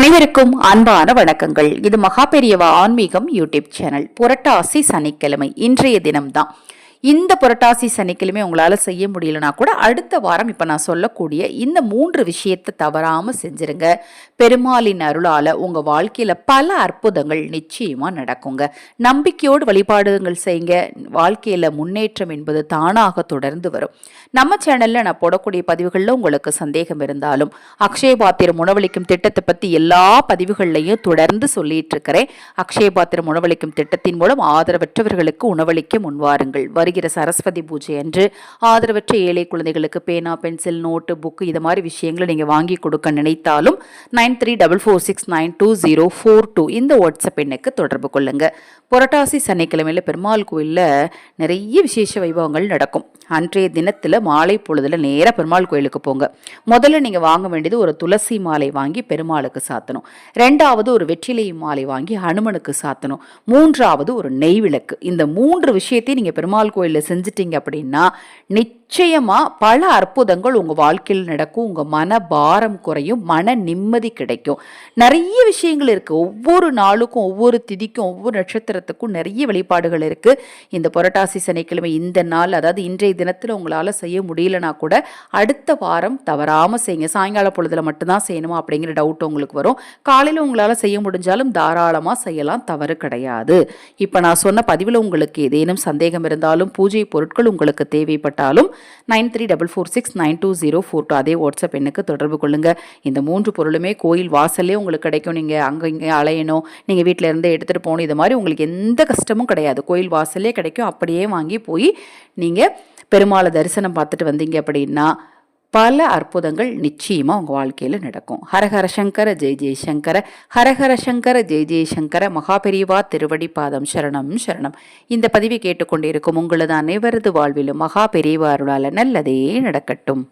அனைவருக்கும் அன்பான வணக்கங்கள். இது மகாபெரியவா ஆன்மீகம் யூடியூப் சேனல். புரட்டாசி சனிக்கிழமை. இன்றைய தினம்தான். இந்த புரட்டாசி சனிக்கிழமை உங்களால் செய்ய முடியலனா கூட அடுத்த வாரம் இப்போ நான் சொல்லக்கூடிய இந்த மூன்று விஷயத்தை தவறாமல் செஞ்சிருங்க. பெருமாளின் அருளால் உங்கள் வாழ்க்கையில் பல அற்புதங்கள் நிச்சயமாக நடக்குங்க. நம்பிக்கையோடு வழிபாடுகள் செய்யுங்க. வாழ்க்கையில் முன்னேற்றம் என்பது தானாக தொடர்ந்து வரும். நம்ம சேனலில் நான் போடக்கூடிய பதிவுகளில் உங்களுக்கு சந்தேகம் இருந்தாலும் அக்ஷய பாத்திரம் உணவளிக்கும் திட்டத்தை பற்றி எல்லா பதிவுகள்லையும் தொடர்ந்து சொல்லிட்டு இருக்கிறேன். அக்ஷய பாத்திரம் உணவளிக்கும் திட்டத்தின் மூலம் ஆதரவற்றவர்களுக்கு உணவளிக்க முன்வாருங்கள் வருகிற சரஸ்வதி பூஜை அன்று ஆதரவற்ற ஏழை குழந்தைகளுக்கு பேனா பென்சில் நோட்டு புக்கு இது மாதிரி விஷயங்களை நீங்கள் வாங்கி கொடுக்க நினைத்தாலும் nine three double four six nine two zero four two இந்த வாட்ஸ்அப் எண்ணுக்கு தொடர்பு கொள்ளுங்க. புரட்டாசி சனிக்கிழமையில் பெருமாள் கோயிலில் நிறைய விசேஷ வைபவங்கள் நடக்கும். அன்றைய தினத்தில் மாலை பொழுதில் நேராக பெருமாள் கோயிலுக்கு போங்க. முதல்ல நீங்கள் வாங்க வேண்டியது ஒரு துளசி மாலை வாங்கி பெருமாளுக்கு சாத்தணும். ரெண்டாவது ஒரு வெற்றிலை மாலை வாங்கி ஹனுமனுக்கு சாத்தணும். மூன்றாவது ஒரு நெய் விளக்கு. இந்த மூன்று விஷயத்தையும் நீங்கள் பெருமாள் கோயிலில் செஞ்சிட்டீங்க அப்படின்னா நிச்சயம் நிச்சயமாக பல அற்புதங்கள் உங்கள் வாழ்க்கையில் நடக்கும். உங்கள் மன பாரம் குறையும் மன நிம்மதி கிடைக்கும். நிறைய விஷயங்கள் இருக்குது ஒவ்வொரு நாளுக்கும் ஒவ்வொரு திதிக்கும் ஒவ்வொரு நட்சத்திரத்துக்கும் நிறைய வெளிப்பாடுகள் இருக்குது இந்த புரட்டாசி சனிக்கிழமை இந்த நாள் அதாவது இன்றைய தினத்தில் உங்களால் செய்ய முடியலனா கூட அடுத்த வாரம் தவறாமல் செய்யுங்க சாயங்கால பொழுதில் மட்டும்தான் செய்யணுமா அப்படிங்கிற டவுட் உங்களுக்கு வரும். காலையில் உங்களால் செய்ய முடிஞ்சாலும் தாராளமாக செய்யலாம். தவறு கிடையாது. இப்போ நான் சொன்ன பதிவில் உங்களுக்கு ஏதேனும் சந்தேகம் இருந்தாலும் பூஜை பொருட்கள் உங்களுக்கு தேவைப்பட்டாலும் nine three double four six nine two zero four two. அதே வாட்ஸ்அப் எண்ணுக்கு தொடர்பு கொள்ளுங்கள் இந்த மூன்று பொருளுமே கோயில் வாசல்லே உங்களுக்கு கிடைக்கும். நீங்கள் அங்கே இங்கே அலையணும் நீங்கள் வீட்டில் இருந்து எடுத்துகிட்டு போகணும். இது மாதிரி உங்களுக்கு எந்த கஷ்டமும் கிடையாது. கோயில் வாசல்லே கிடைக்கும். அப்படியே வாங்கி போய் நீங்கள் பெருமாளை தரிசனம் பார்த்துட்டு வந்தீங்க அப்படின்னா பல அற்புதங்கள் நிச்சயமாக உங்கள் வாழ்க்கையில் நடக்கும். ஹரஹர சங்கர ஜெய் ஜெய்சங்கர ஹரஹர சங்கர ஜெய் ஜெய்சங்கர மகாபெரிவா திருவடி பாதம் சரணம் சரணம். இந்த பதிவை கேட்டுக்கொண்டிருக்கும் உங்களது அனைவரது வாழ்விலும் மகாபெரிவாருளால் நல்லதே நடக்கட்டும்.